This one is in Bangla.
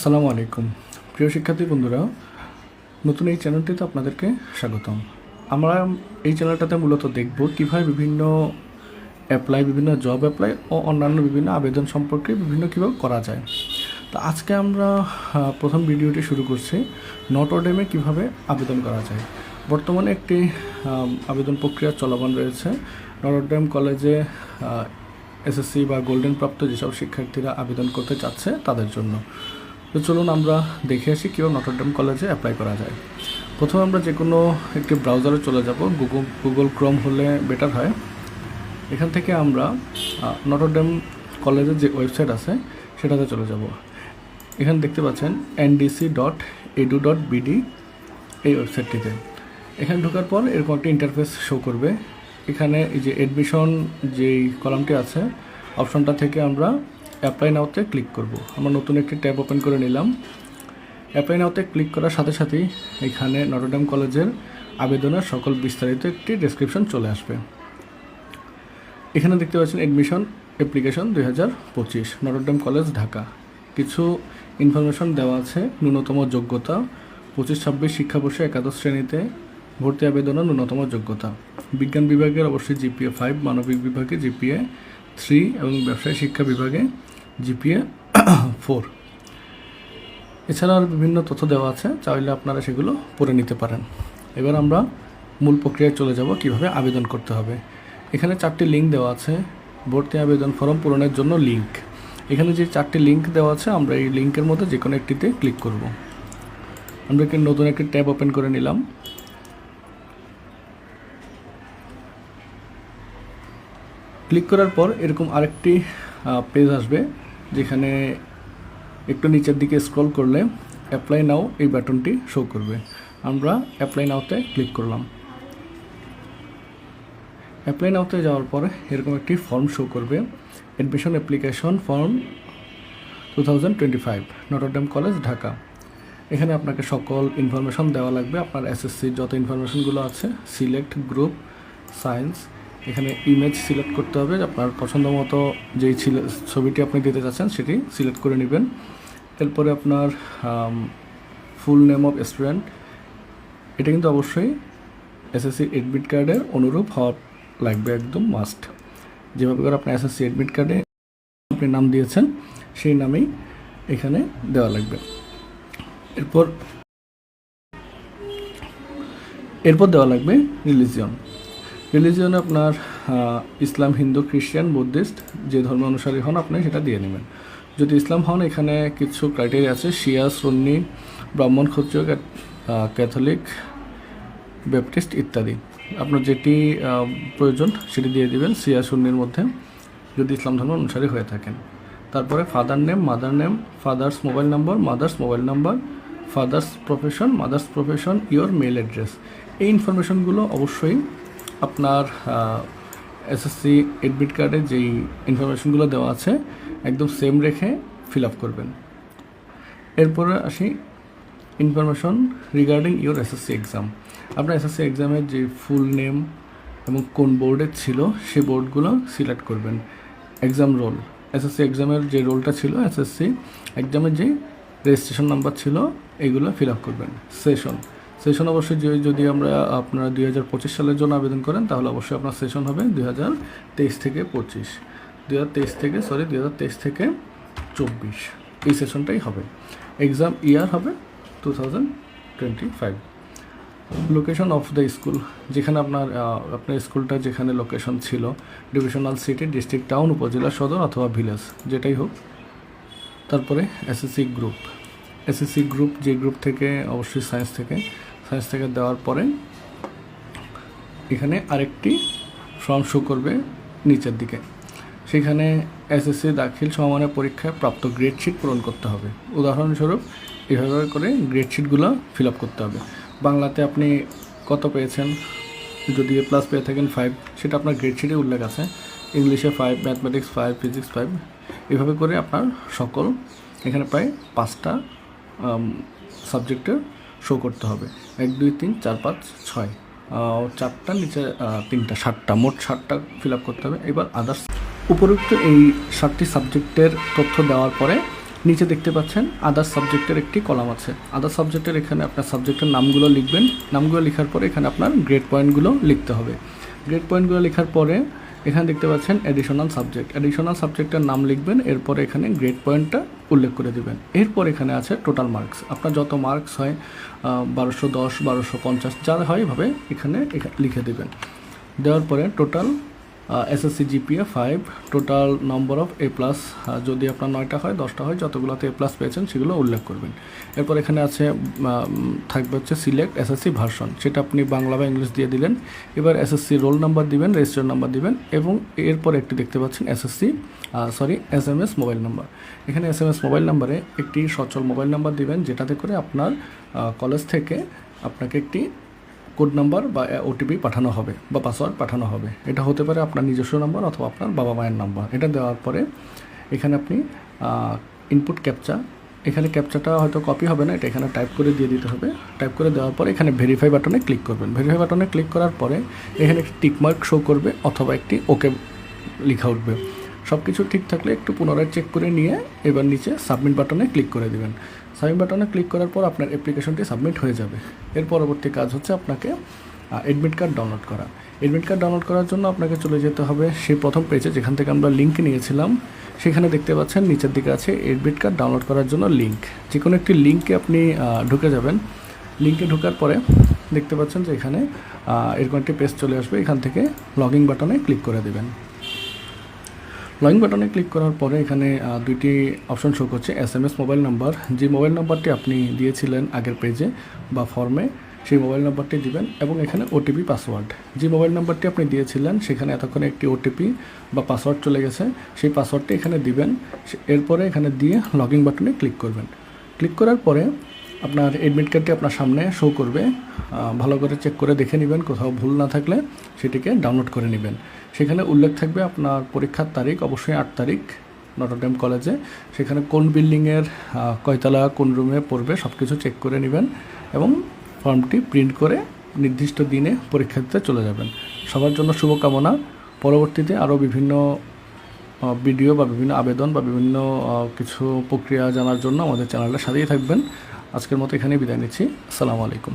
আসসালামু আলাইকুম। প্রিয় শিক্ষার্থী বন্ধুরা, নতুন এই চ্যানেলটিতে আপনাদেরকে স্বাগতম। আমরা এই চ্যানেলটাতে মূলত দেখব কীভাবে বিভিন্ন অ্যাপ্লাই বিভিন্ন জব অ্যাপ্লাই ও অন্যান্য বিভিন্ন আবেদন সম্পর্কে বিভিন্ন কীভাবে করা যায়। তো আজকে আমরা প্রথম ভিডিওটি শুরু করছি নটরডেমে কীভাবে আবেদন করা যায়। বর্তমানে একটি আবেদন প্রক্রিয়া চলমান রয়েছে। নটরডেম কলেজে এসএসসি বা গোল্ডেন প্রাপ্ত যেসব শিক্ষার্থীরা আবেদন করতে চাচ্ছে তাদের জন্য। তো চলুন আমরা দেখে আসি কীভাবে নটরডেম কলেজে অ্যাপ্লাই করা যায়। প্রথমে আমরা যে কোনো একটি ব্রাউজারে চলে যাব। গুগল গুগল ক্রোম হলে বেটার হয়। এখান থেকে আমরা নটরডেম কলেজের যে ওয়েবসাইট আছে, সেটাতে চলে যাব। এখানে দেখতে পাচ্ছেন NDC dot edu dot BD এই ওয়েবসাইটটিতে এখানে ঢোকার পর এরকম একটা ইন্টারফেস শো করবে। এখানে এই যে অ্যাডমিশন যেই কলামটি আছে অপশনটা থেকে আমরা অ্যাপ্লাই নাওতে ক্লিক করব। আমরা নতুন একটি ট্যাব ওপেন করে নিলাম। অ্যাপ্লাই নাওতে ক্লিক করার সাথে সাথেই এখানে নটরডেম কলেজের আবেদনের সকল বিস্তারিত একটি ডেসক্রিপশন চলে আসবে। এখানে দেখতে পাচ্ছেন এডমিশন অ্যাপ্লিকেশন দুই হাজার পঁচিশ নটরডেম কলেজ, ঢাকা। কিছু ইনফরমেশন দেওয়া আছে, ন্যূনতম যোগ্যতা পঁচিশ ছাব্বিশ শিক্ষাবর্ষে একাদশ শ্রেণীতে ভর্তি আবেদনের ন্যূনতম যোগ্যতা। বিজ্ঞান বিভাগের অবশ্যই জিপিএ ফাইভ মানবিক বিভাগে জিপিএ থ্রি এবং ব্যবসায় শিক্ষা বিভাগে জিপিএ ফোর। এছাড়া আর বিভিন্ন তথ্য দেওয়া আছে, চাইলে আপনারা সেগুলো পড়ে নিতে পারেন। এবার আমরা মূল প্রক্রিয়ায় চলে যাব, কীভাবে আবেদন করতে হবে। এখানে চারটি লিঙ্ক দেওয়া আছে, ভর্তি আবেদন ফর্ম পূরণের জন্য লিঙ্ক। এখানে যে চারটি লিঙ্ক দেওয়া আছে, আমরা এই লিঙ্কের মধ্যে যে কোনো একটিতে ক্লিক করব। আমরা একটি নতুন একটি ট্যাব ওপেন করে নিলাম। ক্লিক করার পর এরকম আরেকটি পেজ আসবে যেখানে একটু নিচের দিকে স্ক্রল করলে অ্যাপ্লাই নাও এই বাটনটি শো করবে। আমরা অ্যাপ্লাই নাওতে ক্লিক করলাম। অ্যাপ্লাই নাওতে যাওয়ার পর এরকম একটি ফর্ম শো করবে। Admission application form two thousand twenty five college Dhaka এখানে আপনাকে সকল ইনফরমেশন দেওয়া লাগবে। আপনার এসএসসির যত ইনফরমেশনগুলো আছে সিলেক্ট গ্রুপ সায়েন্স এখানে ইমেজ সিলেক্ট করতে হবে। আপনার পছন্দ মতো যেই ছবিটি আপনি দিতে চাচ্ছেন, সেটি সিলেক্ট করে নেবেন। এরপরে আপনার ফুল নেম অফ স্টুডেন্ট এটা কিন্তু অবশ্যই এসএসসি এডমিট কার্ডের অনুরূপ হওয়া লাগবে একদম মাস্ট যেভাবে করে আপনার এসএসসি এডমিট কার্ডে আপনি নাম দিয়েছেন, সেই নামেই এখানে দেওয়া লাগবে। এরপর এরপর দেওয়া লাগবে রিলিজিয়ন রিলিজিয়ন আপনার ইসলাম হিন্দু খ্রিস্টান বুদ্ধিস্ট যে ধর্ম অনুসারী হন আপনি সেটা দিয়ে নেবেন। যদি ইসলাম হন, এখানে কিছু ক্রাইটেরিয়া আছে। শিয়া সুন্নি ব্রাহ্মণ, ক্ষত্রিয় ক্যাথলিক ব্যাপটিস্ট ইত্যাদি। আপনার যেটি প্রয়োজন সেটি দিয়ে দিবেন শিয়া সুন্নির মধ্যে, যদি ইসলাম ধর্ম অনুসারী হয়ে থাকেন। তারপরে father name mother name father's mobile number mother's mobile number father's profession mother's profession your mail address এই ইনফরমেশনগুলো অবশ্যই আপনার এসএসসি এডমিট কার্ডে যেই ইনফরমেশনগুলো দেওয়া আছে, একদম সেম রেখে ফিল আপ করবেন। এরপরে আসি information regarding your SSC exam আপনার এসএসসি এক্সামের যে ফুল নেম এবং কোন বোর্ডে ছিল সেই বোর্ডগুলো সিলেক্ট করবেন। এক্সাম রোল এসএসসি এক্সামের যে রোলটা ছিল এসএসসি এক্সামের যে রেজিস্ট্রেশন নাম্বার ছিল, এগুলো ফিল আপ করবেন। সেশন সেশন অবশ্যই যদি আমরা আপনারা দুই হাজার পঁচিশ সালের জন্য আবেদন করেন, তাহলে অবশ্যই আপনার সেশন হবে দুই হাজার তেইশ থেকে পঁচিশ। দুই থেকে সরি দুই হাজার তেইশ থেকে চব্বিশ। এই সেশনটাই হবে। এক্সাম ইয়ার হবে to location of the school যেখানে আপনার আপনার স্কুলটা যেখানে লোকেশন ছিল ডিভিশনাল সিটি ডিস্ট্রিক্ট টাউন উপজেলা, সদর অথবা ভিলেজ যেটাই হোক। তারপরে এসএসসি গ্রুপ এসএসসি গ্রুপ যে গ্রুপ থেকে, অবশ্যই সায়েন্স থেকে। সায়েন্স থেকে দেওয়ার পরে এখানে আরেকটি ফর্ম শো করবে নিচের দিকে। সেখানে এসএসসি দাখিল সমানের পরীক্ষায় প্রাপ্ত গ্রেডশিট পূরণ করতে হবে। উদাহরণস্বরূপ, এভাবে করে গ্রেডশিটগুলো ফিল আপ করতে হবে। বাংলাতে আপনি কত পেয়েছেন? যদি এ প্লাস পেয়ে থাকেন ফাইভ সেটা আপনার গ্রেড শিটে উল্লেখ আছে। ইংলিশে five mathematics five physics five এভাবে করে আপনার সকল এখানে প্রায় পাঁচটা সাবজেক্টের শো করতে হবে। এক, দুই, তিন, চার, পাঁচ, ছয়। চারটা, নিচে তিনটা, সাতটা, মোট সাতটা ফিল আপ করতে হবে। এবার আদার্স উপরোক্ত এই সাতটি সাবজেক্টের তথ্য দেওয়ার পরে নিচে দেখতে পাচ্ছেন আদার সাবজেক্টের একটি কলাম আছে। আদার সাবজেক্টের এখানে আপনার সাবজেক্টের নামগুলো লিখবেন। নামগুলো লেখার পরে এখানে আপনার গ্রেড পয়েন্টগুলো লিখতে হবে। গ্রেড পয়েন্টগুলো লেখার পরে এখানে দেখতে পাচ্ছেন অ্যাডিশনাল সাবজেক্ট অ্যাডিশনাল সাবজেক্টের নাম লিখবেন, এরপর এখানে গ্রেড পয়েন্টটা উল্লেখ করে দেবেন। এরপর এখানে আছে টোটাল মার্কস আপনার যত মার্কস হয় বারোশো দশ, বারোশো পঞ্চাশ যা হয় এভাবে এখানে এখা- লিখে দেবেন। দেওয়ার পরে total SSC GPA five total number of A plus যদি আপনার নয়টা হয়, দশটা হয়, যতগুলোতে এ প্লাস পেয়েছেন, সেগুলো উল্লেখ করবেন। এরপর এখানে আছে থাকবে হচ্ছে সিলেক্ট এসএসসি ভার্সন সেটা আপনি বাংলা বা ইংলিশ দিয়ে দিলেন। এবার এসএসসি রোল নাম্বার দিবেন রেজিস্টার নাম্বার দিবেন, এবং এরপর একটি দেখতে পাচ্ছেন SSC sorry S M S mobile number এখানে এস এম এস মোবাইল নাম্বারে একটি সচল মোবাইল নাম্বার দিবেন, যেটাতে করে আপনার কলেজ থেকে আপনাকে একটি কোড নাম্বার বা ওটিপি পাঠানো হবে বা পাসওয়ার্ড পাঠানো হবে। এটা হতে পারে আপনার নিজস্ব নাম্বার অথবা আপনার বাবা মায়ের নাম্বার। এটা দেওয়ার পরে এখানে আপনি ইনপুট ক্যাপচা এখানে ক্যাপচাটা হয়তো কপি হবে না, এটা এখানে টাইপ করে দিয়ে দিতে হবে। টাইপ করে দেওয়ার পরে এখানে ভেরিফাই বাটনে ক্লিক করবেন। ভেরিফাই বাটনে ক্লিক করার পরে এখানে একটি টিকমার্ক শো করবে অথবা একটি ওকে লেখা উঠবে। সব কিছু ঠিক থাকলে একটু পুনরায় চেক করে নিয়ে এবার নিচে সাবমিট বাটনে ক্লিক করে দিবেন। সাবমিট বাটনে ক্লিক করার পর আপনার অ্যাপ্লিকেশনটি সাবমিট হয়ে যাবে। এর পরবর্তী কাজ হচ্ছে আপনাকে অ্যাডমিট কার্ড ডাউনলোড করা। অ্যাডমিট কার্ড ডাউনলোড করার জন্য আপনাকে চলে যেতে হবে সেই প্রথম পেজে যেখান থেকে আমরা লিঙ্ক নিয়েছিলাম। সেখানে দেখতে পাচ্ছেন নিচের দিকে আছে অ্যাডমিট কার্ড ডাউনলোড করার জন্য লিঙ্ক যে কোনো একটি লিঙ্কে আপনি ঢুকে যাবেন। লিঙ্কে ঢোকার পরে দেখতে পাচ্ছেন যে এখানে এরকম একটি পেজ চলে আসবে। এখান থেকে লগিং বাটনে ক্লিক করে দেবেন। লগইন বাটনে ক্লিক করার পরে এখানে দুইটি অপশন শো করছে। S M S mobile number যে মোবাইল নাম্বারটি আপনি দিয়েছিলেন আগের পেজে বা ফর্মে সেই মোবাইল নাম্বারটি দিবেন এবং এখানে ওটিপি পাসওয়ার্ড যে মোবাইল নাম্বারটি আপনি দিয়েছিলেন, সেখানে এতক্ষণে একটি ওটিপি বা পাসওয়ার্ড চলে গেছে। সেই পাসওয়ার্ডটি এখানে দিবেন। এরপরে এখানে দিয়ে লগইন বাটনে ক্লিক করবেন। ক্লিক করার পরে আপনার এডমিট কার্ডটি আপনার সামনে শো করবে। ভালো করে চেক করে দেখে নেবেন। কোথাও ভুল না থাকলে সেটিকে ডাউনলোড করে নেবেন। সেখানে উল্লেখ থাকবে আপনার পরীক্ষার তারিখ, অবশ্যই আট তারিখ নটরডেম কলেজে সেখানে কোন বিল্ডিংয়ের কয়তলা, কোন রুমে পড়বে সব কিছু চেক করে নেবেন এবং ফর্মটি প্রিন্ট করে নির্দিষ্ট দিনে পরীক্ষা দিতে চলে যাবেন। সবার জন্য শুভকামনা। পরবর্তীতে আরও বিভিন্ন ভিডিও বা বিভিন্ন আবেদন বা বিভিন্ন কিছু প্রক্রিয়া জানার জন্য আমাদের চ্যানেলটা সাথেই থাকবেন। আজকের মতো এখানেই বিদায় নিচ্ছি। আসসালামু আলাইকুম।